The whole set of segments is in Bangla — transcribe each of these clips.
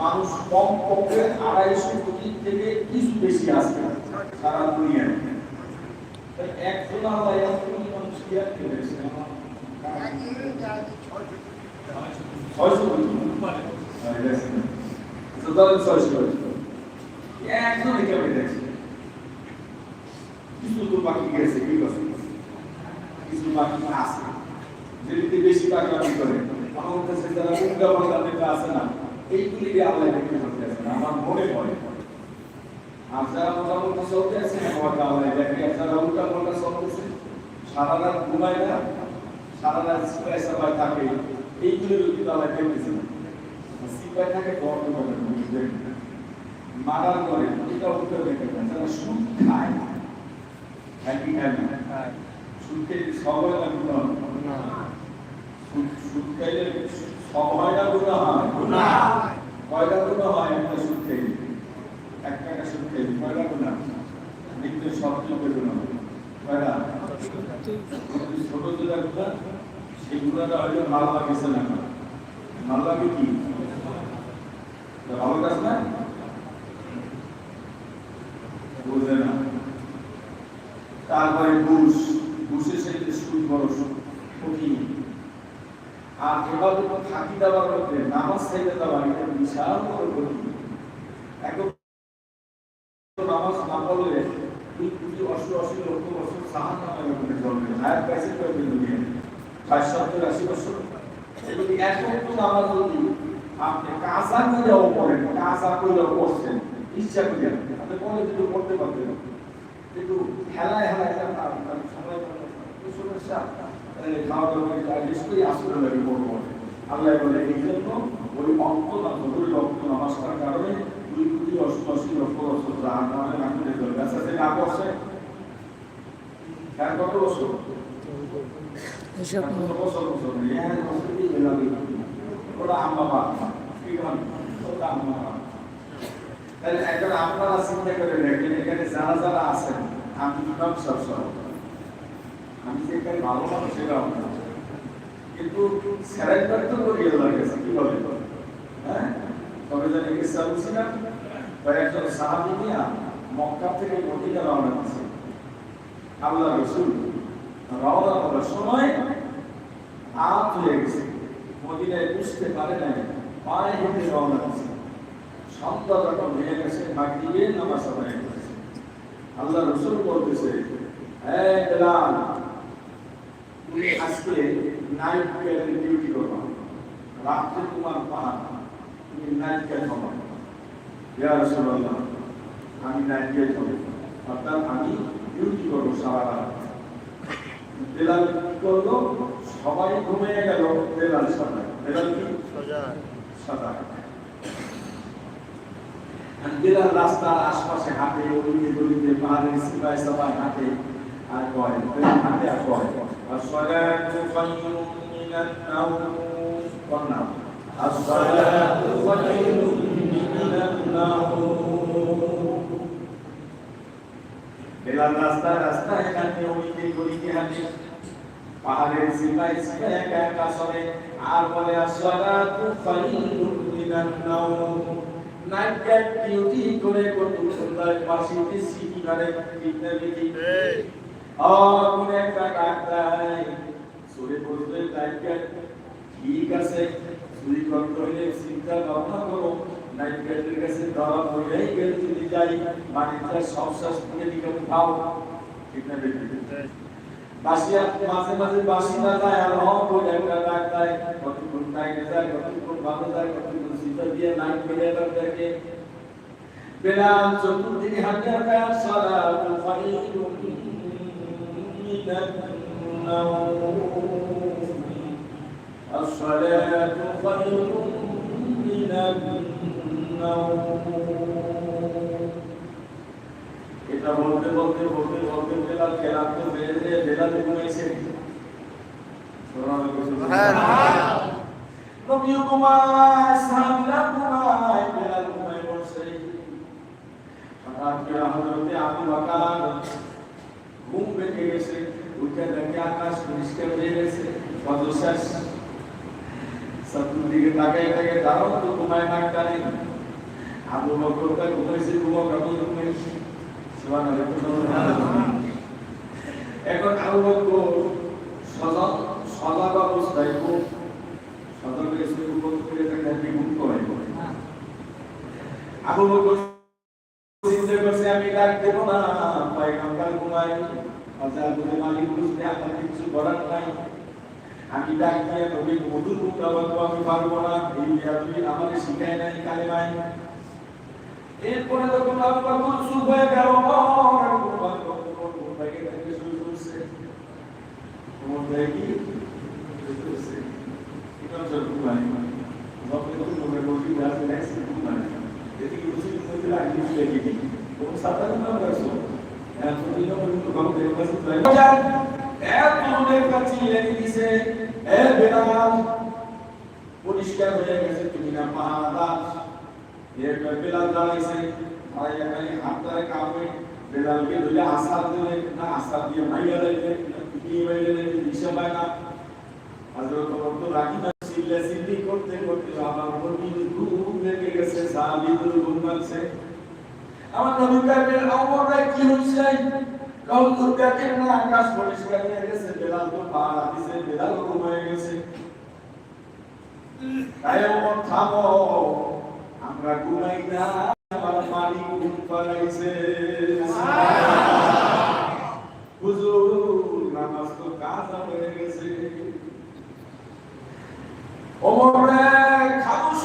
মানুষ কম পক্ষে আড়াইশো কোটি থেকে কিছু বেশি আছে সারা দুনিয়ায়। মানুষ কি আর কি হয়েছে ছয়শো কিছু তো বাকি গেছে কিছু বাকি আছে। যেটিতে বেশি পাগলামি করে। আমার যারা উল্টা পাল্টা আছে না এইগুলিকে আল্লাহ দেখতে করতে আছে আমার মনে পড়ে আর যারা মোটামুটি চলতে আছে আমার আল্লাহ দেখে। আর যারা উল্টা চলতেছে সারা রাত ঘুমায় না সারা রাত সিপাই সাপাই থাকে এইগুলির কিন্তু আল্লাহ দেখতেছে সিপাই থাকে বর্তমানে বুঝবেন মারার করে। এটা উত্তর দেখে যারা সুদ খায় খায় কি খায় না? সুদ খেয়ে সবাই না। সুদ সুদ খাইলে গুণ হয় কয়টা গুণ হয় একটা সুদ খেয়ে এক টাকা সুদ খেয়ে কয়টা গুণ নিত্য সব চোখে গুণ কয়টা ছোট যেটা গুণ সেই গুণটা না মাল কি ভালো কাজ না বুঝে না তারপরে ঘুষ ঘুষের সাথে সুদ বড় কঠিন আর এবার থাকি দেওয়ার মধ্যে নামাজ চাইতে দেওয়া, এটা বিশাল বড় কঠিন। এখন নামাজ না পড়লে দুই কোটি অশি অশি লক্ষ বছর সাহান নামের উপরে জন্মে হায়ার পাইছে কয়েকদিন দুনিয়া ষাট, সত্তর, আশি বছর। এগুলি এখন তো নামাজ যদি আপনি কাজা করেও পড়েন, কাজা করেও পড়ছেন, ইচ্ছা করে আপনি পরে কিন্তু পড়তে পারবেন কিন্তু হেলায় হেলায় একটা সময় সমস্যা খাওয়া দাওয়া নিশ্চয়ই আসলে লাগে পড়ব আল্লাহ বলে এই জন্য ওই অঙ্ক না ধরে রক্ত নমস্কার কারণে দুই কোটি লক্ষ বছর চলে আচ্ছা না করছে? তার কত বছর? বছর বছর? হ্যাঁ বছর দিয়ে গেলাম ওরা আম্মা বাবা কি ওটা আম্মা বাবা। তাহলে একবার আপনারা চিন্তা করে দেখেন এখানে যারা যারা আছেন আমি ইমাম সব সব। কিন্তু স্যারেন্ডার তো করি কি বলে? হ্যাঁ? তবে জানি ইসা বুঝছিলাম কয়েকজন সাহাবি নিয়ে থেকে মদিনা রওনা করছে আল্লাহ রসুল রওনা করার সময় আত হয়ে গেছে। মদিনায় বুঝতে পারে নাই, পায়ে হেঁটে রওনা করছে সন্ধ্যা যখন হয়ে গেছে মাগরিবে নামাজ আদায় করেছে। আল্লাহ রসুল বলতেছে তুমি আজকে নাইট কেয়ারের ডিউটি করবা রাত্রে তোমার পাহাড়। তুমি নাইট কেয়ার হবা রাসূলুল্লাহ, আমি নাইট কেয়ার হব অর্থাৎ আমি ডিউটি করব সারা রাত। বেলাল কি করল? সবাই ঘুমিয়ে গেল বেলাল সাদা বেলাল কি? সাদা বেলাল রাস্তার আশপাশে হাঁটে ওদিকে গলিতে পাহাড়ের সিপাই সবাই হাঁটে। আর কয় বেলাল হাঁটে আর কয় الصلاة خير من النوم والنوم الصلاة خير من النوم বেলাল রাস্তা রাস্তায় হাঁটে ওদিকে গলিতে হাঁটে পাহাড়ের সিপাই সিপাই একা একা চলে আর বলে আসসালাতু খায়রুম মিনান নাওম নাইট ক্যাট ডিউটি করে কত সুন্দর পাশিতে সিটি করে কিনে বিটি আর কোন একটা ডাক দেয় সুরে বলতে নাইট ঠিক আছে চুরি করতে চিন্তা ভাবনা করো নাইট কাছে ধরা হইলেই গেলে যদি যাই বাড়িটা সব শেষ করে দিকে না বাসিয়া মাঝে মাঝে বাসি না যায় আর রং বলে একটা ডাক দেয় কতক্ষণ টাইমে যায় কতক্ষণ শীত দিয়ে বেড়ে এবার দেখে বেলাল চতুর্দিকে আর সারা নাওম الصلاة خير من النوم এটা বলতে বলতে বলতে বলতে বেলাল খেলা তো বেড়ে বেলাল ঘুমাইছে নবী ঘুমায় সামলা ঘুমায় বেলাল ঘুমায় বসে হঠাৎ করে হযরতে আবু বকর ঘুম ভেঙে গেছে উঠে দেখে আকাশ পরিষ্কার হয়ে গেছে ফজর শেষ শত্রুর দিকে তাকায় তাকে দাঁড়াও তো ঘুমায় না টানে আবু বকর তা ঘুমাইছে ঘুমাও কাবু ঘুমাইছে এখন আবু বকর সজাগ সজাগ অবস্থায় খুব সতর্ক এসে উপর করে তাকে বিমুখ করে আবু বকর দেব না পয়গম্বর ঘুমাই আজাদ মালিক বুঝতে আমার কিছু করার নাই আমি ডাক দিয়ে নবী মধুর মুক্তাবাদ আমি পারব না এই আপনি আমাকে শিখাই নাই কালেমায় এরপরে যখন আবু বকর চুপ হয়ে গেল পরিষ্কার হয়ে গেছে তুমি না পাহাড় এরপর বেলাল দাঁড়াইছে আর এখানে হাতটারে কামড়ে বেলালকে ধরে আসার দিলে না আসার দিয়ে মাইয়া লাইলে কি মাইলে লাইলে দিশা পায় না হযরত ওমর রাগি না সিল্লা সিল্লি করতে করতে আমার নবী ঘুম লেগে গেছে সাহাবীদের ঘুম লাগছে আমার নবী কাদের ওমর কি হইছে কাউ তো দেখেন না, আকাশ পরিষ্কার হয়ে গেছে, বেলাল তো পাহাড় দিছে বেলাল ঘুমায় গেছে। তাই আমরা ঘুমাই না, আমার মালিক পালাইছে হুজুর, নামাজ তো কাজা হয়ে গেছে। খামুশ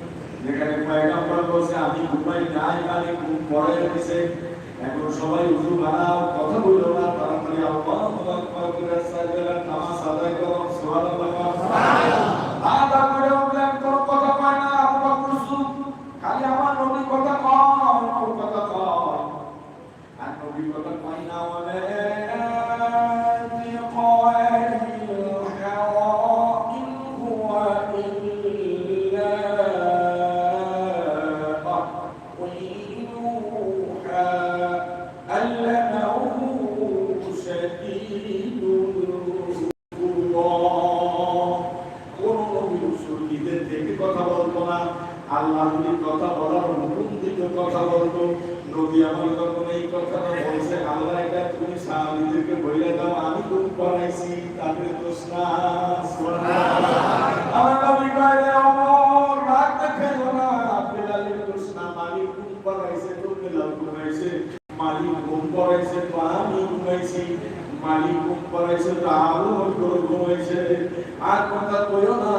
যেখানে পয়গম্বর বলছে আমি মুম্বাই নাই মানে খুব পড়ায় রয়েছে এখন সবাই উজু বানাও কথা বলল না, তাড়াতাড়ি আল্লাহ আকবার করে নামাজ আদায় করো, সুবহানাল্লাহ আদা করে উঠলেন তোর কথা কয় না আবু বকর চুপ খালি আমার নবী কথা কয় তোর কথা কয় আর নবী কথা কয় না মানে কথা বলতো না আল্লাহ নবীর কথা বলার হুকুম দিত কথা বলতো নবী আমার যখন এই কথাটা বলছে আল্লাহ এটা তুমি সাহাবীদেরকে বলে দাও আমি কোন পড়াইছি তাদের দোষ না আমার নবী কয় ওমর রাগ দেখাইও না বেলালের দোষ না মালিক কোন পড়াইছে তো বেলাল পড়াইছে মালিক কোন পড়াইছে তো আমি ঘুমাইছি মালিক কোন পড়াইছে তো আরও বকর ঘুমাইছে আর কথা কইও না।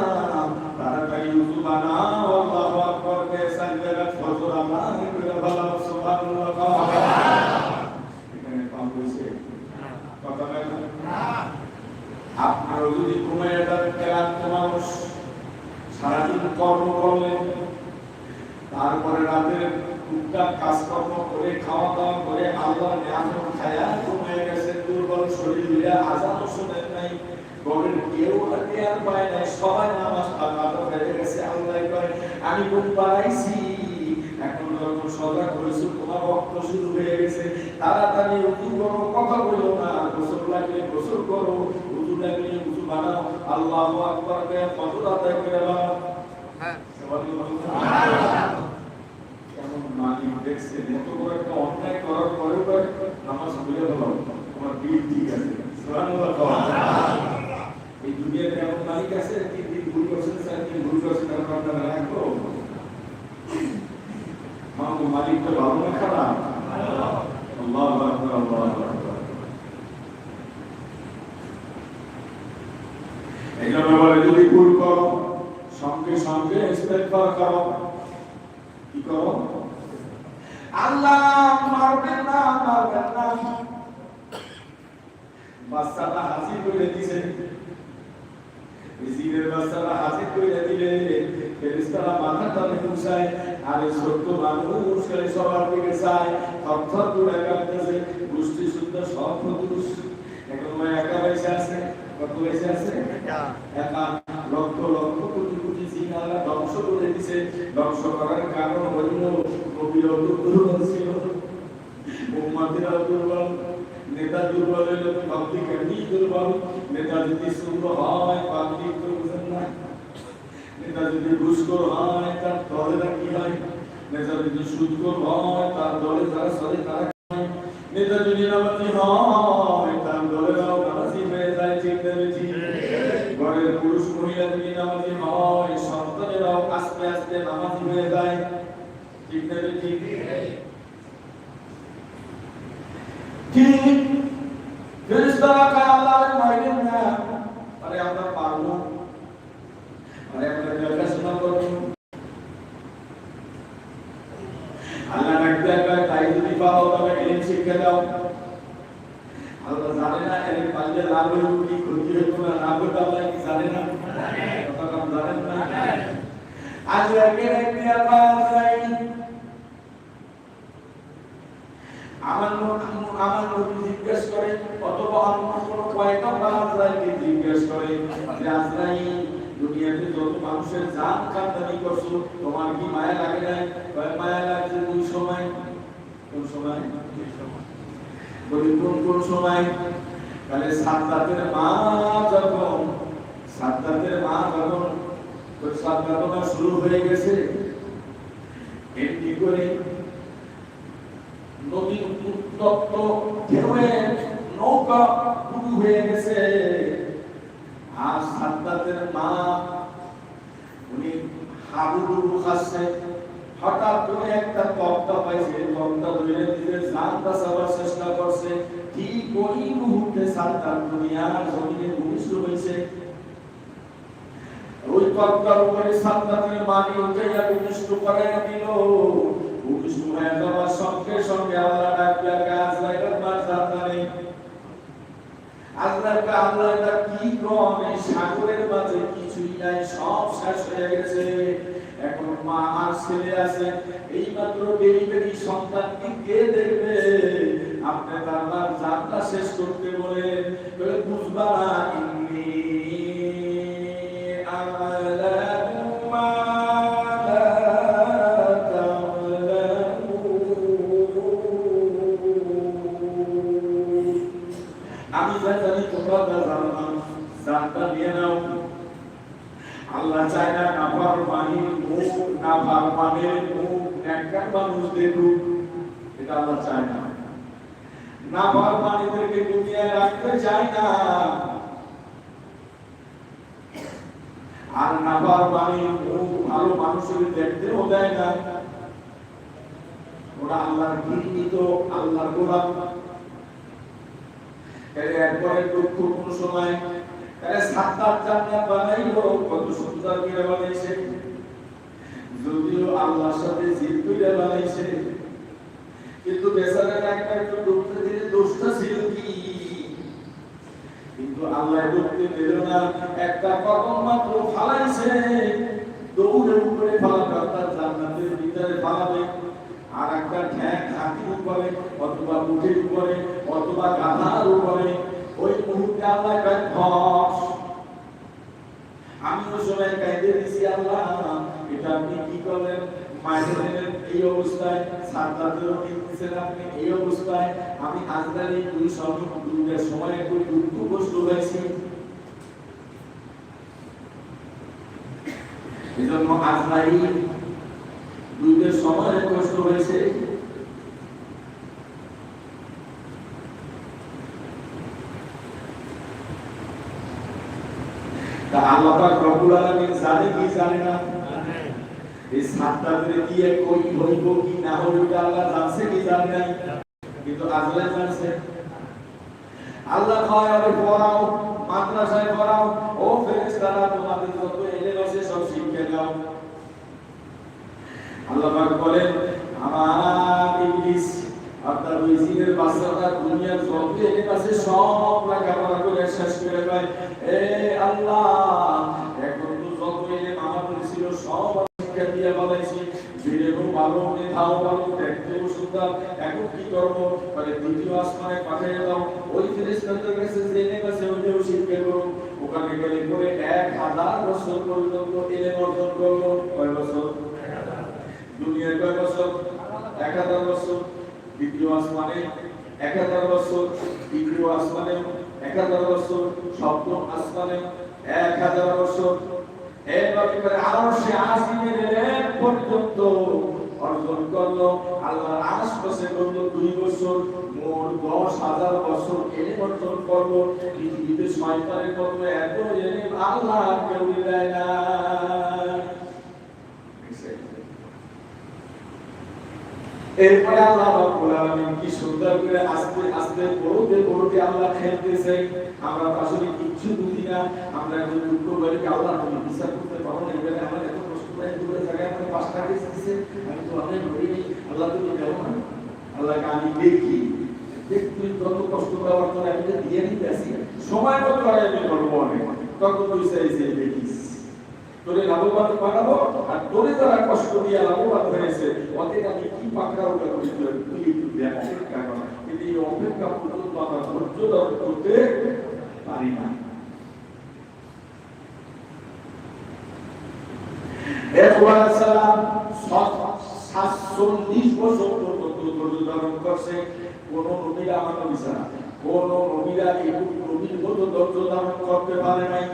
তাড়াতাড়ি উজু বানাও, আল্লাহু আকবার কে সাজদা ফজর আল্লাহ করে ভালো সুবহানাল্লাহ। এখানে পাম হইছে। কথা বলেন আপনার যদি ঘুমায় ক্লান্ত মানুষ সারাদিন কর্ম করলেন তারপরে রাতে টুকটাক কাজকর্ম করে খাওয়া দাওয়া করে আল্লাহ নিয়ামত খায়া ঘুমিয়ে গেছে, দুর্বল শরীর মিলে আজানও শোনেন নাই ঘরের কেউ আর পায় নাই। সবাই নামাজ আদায় হয়ে গেছে আল্লাহ কয় আমি ঘুম পাড়াইছি এখন যখন সজাগ হয়েছে তোমার রক্ত শুরু হয়ে গেছে। তাড়াতাড়ি উঁচু করো কথা বলো না। গোসল লাগলে গোসল করো উঁচু লাগলে উঁচু বানাও। আল্লাহ আকবর কে ফজর আদায় করে বানাও হ্যাঁ। কেমন মালিক দেখছে এত বড় একটা অন্যায় করার পরেও কয় নামাজ ভুলে গেল তোমার দিল ঠিক আছে। সুবহানাল্লাহ। দুনিয়াতে এমন মালিক আছে তিন দিন ভুল করছেন চার দিন ভুল করছেন তারপর আপনারা রাখব মালিক তো ভালো না খারাপ? আল্লাহ সঙ্গে সঙ্গে ইস্তেগফার করো কি করো? আল্লাহ মারবেন না, মারবেন বাচ্চাটা হাসি করে দিছে। জিনের বাচ্চারা হাজির করে দিলে ফেরেশতারা মাথা তালে মুছায় আর এই ছোট্ট মানুষ খালি সবার দিকে চায়। থরথর করে কাঁপতেছে গোষ্ঠী সুন্দর সব পুরুষ। এখন মা একা বসে আছে কত বসে আছে? একা। লক্ষ লক্ষ কোটি কোটি জিন আল্লাহ ধ্বংস করে দিছে। ধ্বংস করার কারণ হইল নবীর দুর্বল ছিল। উম্মাদেরা দুর্বল নেতা দুর্বল হইলে পাবলিক এমনি দুর্বল। নেতা যদি সুন্দর হয় পাবলিক তো বুঝেন না। নেতা যদি ঘুষখোর হয়, তার দলেরা কি হয়? নেতা যদি সুদখোর হয়, তার দলে যারা চলে তারা? নেতা যদি নামাজি হয়, তার দলেরাও নামাজি হয়ে যায়, ঠিক ঠিক ঘরের পুরুষ মহিলা যদি নামাজি হয়, সন্তানেরাও আস্তে আস্তে নামাজি হয়ে যায়, ঠিক দেবে ঠিক ফেরেশতারা কায় আল্লাহর মাইলেন না আরে আমরা পারব। আরে আমরা দেখাশোনা করব। আল্লাহ ডাকতে কয় তাই যদি পাও, তবে এলিম শিক্ষা দাও। আল্লাহ জানে না, এলিম পারলে লাভ হইব কি, ক্ষতি হইব না, লাভ হইব আল্লাহ কি জানে না? কম জানেন না? আজ একে একদিন আল্লাহ আমার আমার নবী জিজ্ঞেস করে, অথবা অন্য কোন পয়গম্বর আজরাইলকে জিজ্ঞেস করে যে আজরাইল, দুনিয়াতে যত মানুষের জান কান্দানি করছ, তোমার কি মায়া লাগে কয়, মায়া লাগছে দুই সময়। কোন সময়। বলি, কোন কোন সময়? তাহলে সাদ্দাতের মা যখন, সাদ্দাতের মা যখন, ওই সাদ্দাতনা শুরু হয়ে গেছে, এমনি করে উত্তপ্ত ঢেউয়ে নৌকা পুরু হয়ে গেছে। আর সাদ্দাতের মা, উনি হাবুডুবু খাচ্ছে হঠাৎ করে একটা তক্তা পাইছে। তক্তা ধরে নিজের জান বাঁচাবার চেষ্টা করছে। ঠিক ওই মুহূর্তে সাদ্দাত দুনিয়ার জমিনে ভূমিষ্ঠ হয়েছে। ওই তক্তার উপরে সাদ্দাতের মানি উঠাইয়া ভূমিষ্ঠ করাইয়া দিল। ভূমিষ্ঠ হয়ে যাওয়ার সঙ্গে সঙ্গে আল্লাহ ডাকিয়া আল্লাহকে আল্লাহ এটা কি এই সাগরের মাঝে কিছুই নাই, সব শেষ হয়ে গেছে। এখন মা আর ছেলে আছে এই মাত্র ডেলিভারি সন্তানকে কে দেখবে? আপনি তার যাত্রা শেষ করতে বলে, বুঝবা না মুখ নাফার পানির মুখ নেককার মানুষ দেখুক, এটা আল্লাহ চায় না। নাফার পানিদেরকে দুনিয়ায় রাখতে চায় না। আর নাফার পানির মুখ ভালো মানুষের দেখতেও দেয় না। ওরা আল্লাহর ঘৃণিত, আল্লাহর গোলাম। তাহলে একবারে দুঃখ কোন সময় তাহলে সাত জান্নাত বানাইলো, কত সুন্দর করে বানাইছে যদিও আল্লাহর সাথে জিদ করে বানাইছে, কিন্তু বেচারার একটা একটু ডুবতে দিলে দোষটা ছিল কি? কিন্তু আল্লাহ ডুবতে দিল না, একটা কদম মাত্র ফালাইছে। দৌড়ে উপরে ফালাবে অর্থাৎ জান্নাতের ভিতরে ফালাবে আর একটা ঠ্যাং হাতির উপরে, অথবা মুঠির উপরে, অথবা গাধার উপরে। ওই মুহূর্তে আল্লাহ কয় আমি ওই সময় কাইদে দিছি আল্লাহ। এটা আপনি কি করলেন? মাইনের এই অবস্থায় সাদ্দাতেরও দিচ্ছেন আপনি এই অবস্থায় আমি আজকাল দুই দুইটার সময় একটু দুঃখ কষ্ট হয়েছি। এজন্য আজরাইল দুইটার সময় কষ্ট হয়েছে। আল্লাহ রব্বুল আলামিন জানে কি জানে না? এই সাতটা কি এক কই হইব কি, না হইব আল্লাহ জানছে কি জানে নাই। কিন্তু আজরাইল জানছে। আল্লাহ কয় আরে পড়াও, মাদ্রাসায় পড়াও। ও ফেরেশতারা, তোমাদের যত এলেম আছে সব শিক্ষা দাও। আল্লাহ পাক বলেন, আমার ইবলিস আপনার ওই জিনের বাচ্চাটা দুনিয়ার যত এলেম আছে সব লেখাপড়া করে শেষ করে কয় এ আল্লাহ সব শিক্ষা দিয়ে বলেছি বিরেও ভালো সুন্দর এখন কি করব? বলে দ্বিতীয় আসমানে পাঠিয়ে দাও ওই ফেরেশতাদের কাছে জেনে ওখানে গেলে করে এক হাজার বছর পর্যন্ত অর্জন কয় বছর? দুনিয়ায় কয় বছর? এক হাজার বছর। দ্বিতীয় আসমানে এক হাজার বছর। আসমানে এক হাজার বছর। সপ্তম আসমানে করে? সে আসিমের পর্যন্ত অর্জন করল আল্লাহ আশপাশে করল দুই বছর মোট দশ হাজার বছর এনে অর্জন করল পৃথিবীতে শয়তানের মতো এত এনে আল্লাহ কেউ দেয় না। এরপরে আল্লাহ রাব্বুল কি সুন্দর করে আস্তে আস্তে পড়তে পড়তে আল্লাহ খেলতেছে। আমরা আসলে কিচ্ছু বুঝি না। আমরা যদি দুঃখ করি আল্লাহ তুমি বিচার করতে পারো না, এবারে আমরা এত কষ্ট দূরে জায়গায় আমাকে পাঁচটা কেস আমি অনেক করিনি আল্লাহ তুমি দেবো আল্লাহকে আমি দেখি তুই যত কষ্ট করার জন্য আমি তো দিয়ে দিতে আসি। সময় মতো আমি করব অনেক। তখন তুই চাইছে দেখিস। তোরে লাভবান বানাবো আর তোরে যারা কষ্ট দিয়ে লাভবান হয়েছে ওদের আমি কি পাকড়া ওটা করি তুই একটু দেখ কারণ কিন্তু এই অপেক্ষা পর্যন্ত আমরা ধৈর্য ধারণ করতে পারি না। এরপর সালাম সাতচল্লিশ বছর পর্যন্ত ধৈর্য ধারণ করছে, কোন নবীরা আমার নবী ছাড়া কোন নবীরা নবীর মতো ধৈর্য ধারণ করতে পারে নাই।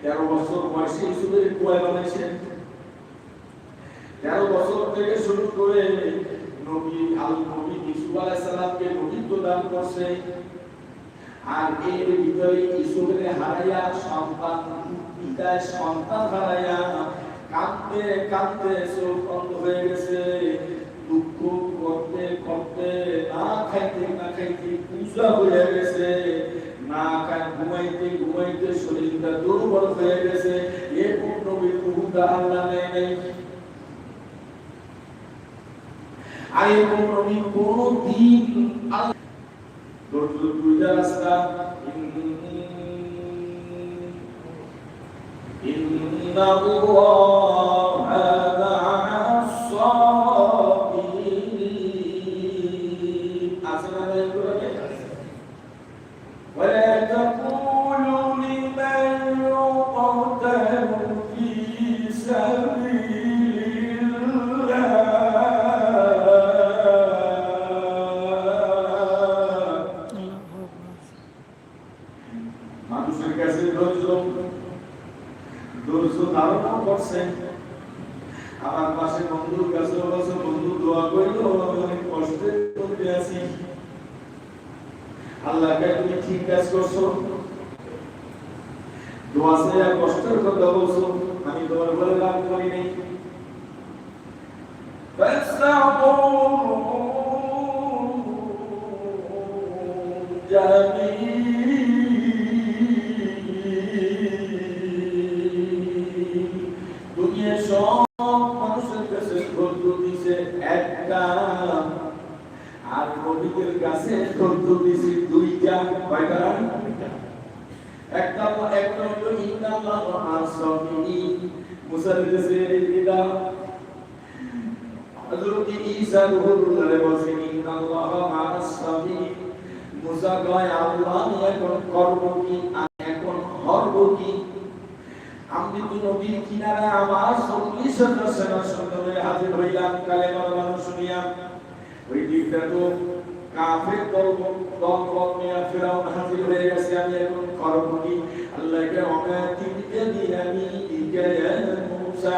তেরো বছর বয়সে ইসুফের কুয়ায় বানাইছেন তেরো বছর থেকে শুরু করে নবী আল নবী ইসুফ আলাইহিস সালামকে নবীত্ব দান করছে। আর এর ভিতরে ইসুফের হারাইয়া সন্তান পিতায় সন্তান হারাইয়া কাঁদতে কাঁদতে চোখ বন্ধ হয়ে গেছে। দুঃখ করতে করতে না খাইতে না খাইতে পূজা হয়ে গেছে। না খায়, ঘুমাইতে ঘুমাইতে শরীরটা দুর্বল হয়ে গেছে। এ নেয় নাই। আর এ কোন দিন দুইটা রাস্তা إن الله কাফের দল দল দল নিয়ে ফেরাউন হাজির হয়ে গেছে। আমি এখন করব কি আল্লাহকে অনাতি বিদি আমি ইকে মুসা।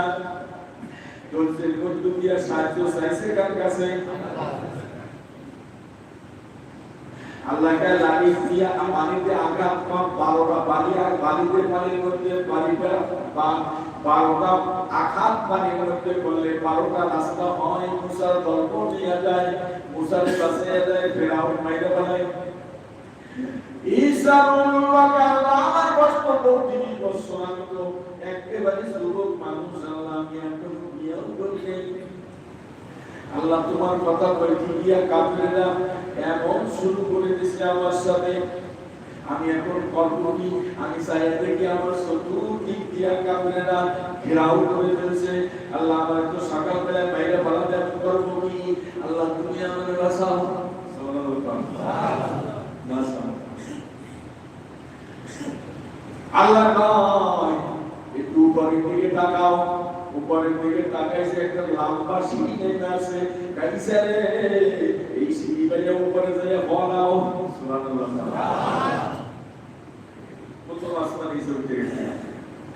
দলসের মধ্যে দিয়া সাহায্য চাইছে কার কাছে? আল্লাহকে লাগিয়ে দিয়া পানিতে আঘাত কম, বারোটা বালি আর বালিতে পানির মধ্যে বালিটা বা বারোটা আঘাত পানির মধ্যে করলে বারোটা রাস্তা হয় মুসার গল্প নিয়ে যায়। মুসার কাছে যায়, ফেরাউন মাইরে যুবক মানুষ আল্লাহ আমি এখন তোমার কথা বলতে গিয়া কাফেররা এমন শুরু করে দিছে আমার সাথে। আমি এখন করব কি আমি চাই দেখি আমার চতুর্দিক দিয়া কাপড়েরা ঘেরাও করে ফেলছে আল্লাহ আমার তো সকালবেলা বাইরে বাড়াতে আমি করব কি আল্লাহ তুমি আমার বাঁচাও বাঁচাও আল্লাহ নয় একটু উপরের দিকে তাকাও উপরের দিকে তাকাইছে একটা লম্বা সিঁড়ি নেমে আসে গাইছে রে এই সিঁড়ি বাইরে উপরে যাইয়া বলাও সুবহানাল্লাহ প্রথম আসমান এসে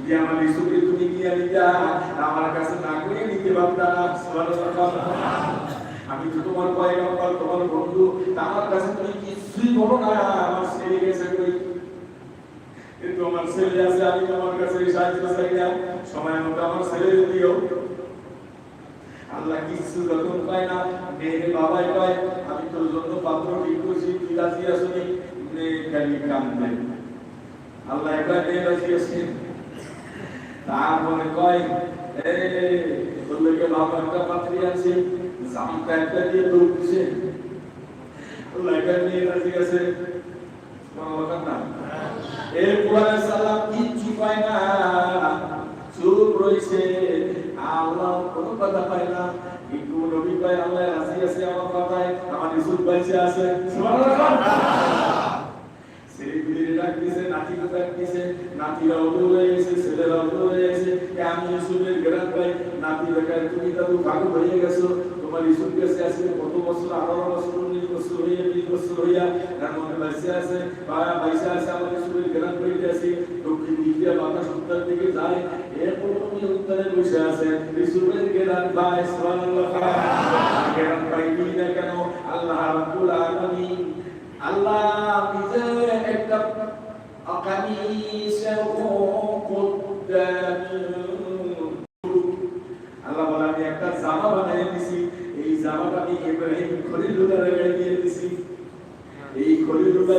যদি আমার ইসুকে তুমি নিয়ে নিতা আমার কাছে না করে নিতে পারতা না সুবহানাল্লাহ আমি তো তোমার পয়গম্বর তোমার বন্ধু আমার কাছে তুমি কিছুই বলো না, আমার ছেলে গেছে কই? কিন্তু আমার ছেলে আছে, আমি তোমার কাছে সাহায্য চাই না। সময় মতো আমার ছেলে দিও। আল্লাহ কিছু যখন পায় না, মেয়ের বাবাই পায় আমি তোর জন্য পাত্র ঠিক করছি তুই রাজি আসনি মেয়ে খালি কান্দে। আল্লাহ একবার মেয়ে রাজি আছেন তারপরে কয়, এ, তোর ভালো একটা আছে, জামটা একটা দিয়ে কোনো কথা না সালাম কিচ্ছু পায় না, চুপ রইছে আল্লাহ কোনো কথা পায় না। একটু নবী পায় আল্লাহ রাজি আমার দিছে ডাক দিছে ছেলেরাও গেছে আমি ইসুফের গ্রাম পাই নাতি তুমি দাদু পাগল হয়ে গেছো। তোমার ইসুফ গেছে আজকে কত বছর, আঠারো বছর, উনিশ বছর হইয়া বিশ বছর হইয়া তার মধ্যে বাইসে আছে, বা বাইসে আছে আমার ইসুফের গ্রাম পাইতে আছি। দক্ষিণ দিক বাতাস উত্তর দিকে যায়। এরপর তুমি উত্তরে বসে আছে। ইসুফের গ্রাম পাই সুবহানাল্লাহ গ্রাম পাইবি না কেন? আল্লাহ রাব্বুল আলামিন। আল্লাহ নিজে একটা আকামিসাহু কুদ্দাম আল্লাহ বলে আমি একটা জামা বানিয়ে দিছি এই জামাটা আমি ইব্রাহিম খলিলুল্লাহ লাগাই দিয়ে দিছি এই খলিলুল্লাহ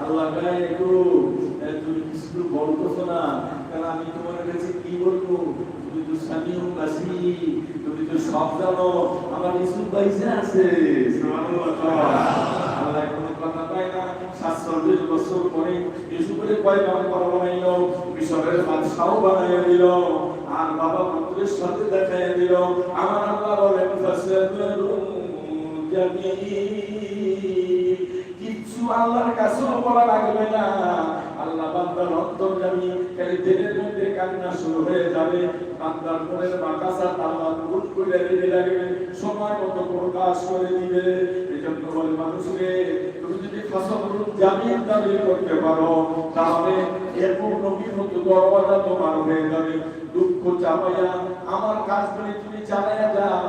আল্লাহ আহ, তুমি কিছু কাছে কি বলব? তুমি তুমি সব জানো। আমার আছে আল্লাহ কোনো কথা পায় না সাতচল্লিশ বছর পরে ইসুফের পয়গাম করা বানাইল মিশরের বাদশাহ বানাইয়া আর বাবা পুত্রের সাথে দেখাইয়া আমার কিচ্ছু আল্লাহর কাছেও বলা লাগবে না। আল্লাহ বান্দার অন্তর্জামী খালি দিনের মধ্যে কান্না শুরু হয়ে যাবে। বান্দার মনের বাতাসা আল্লাহ পূরণ করে দিতে লাগবে। সময় মতো প্রকাশ করে দিবে। এই জন্য বলে মানুষকে, তুমি যদি ফসল জামিন দাবি করতে পারো, তাহলে এরপর নবীর মতো দরওয়াজা তোমার হয়ে যাবে। দুঃখ চাপাইয়া আমার কাজগুলি তুমি চালাইয়া যাও।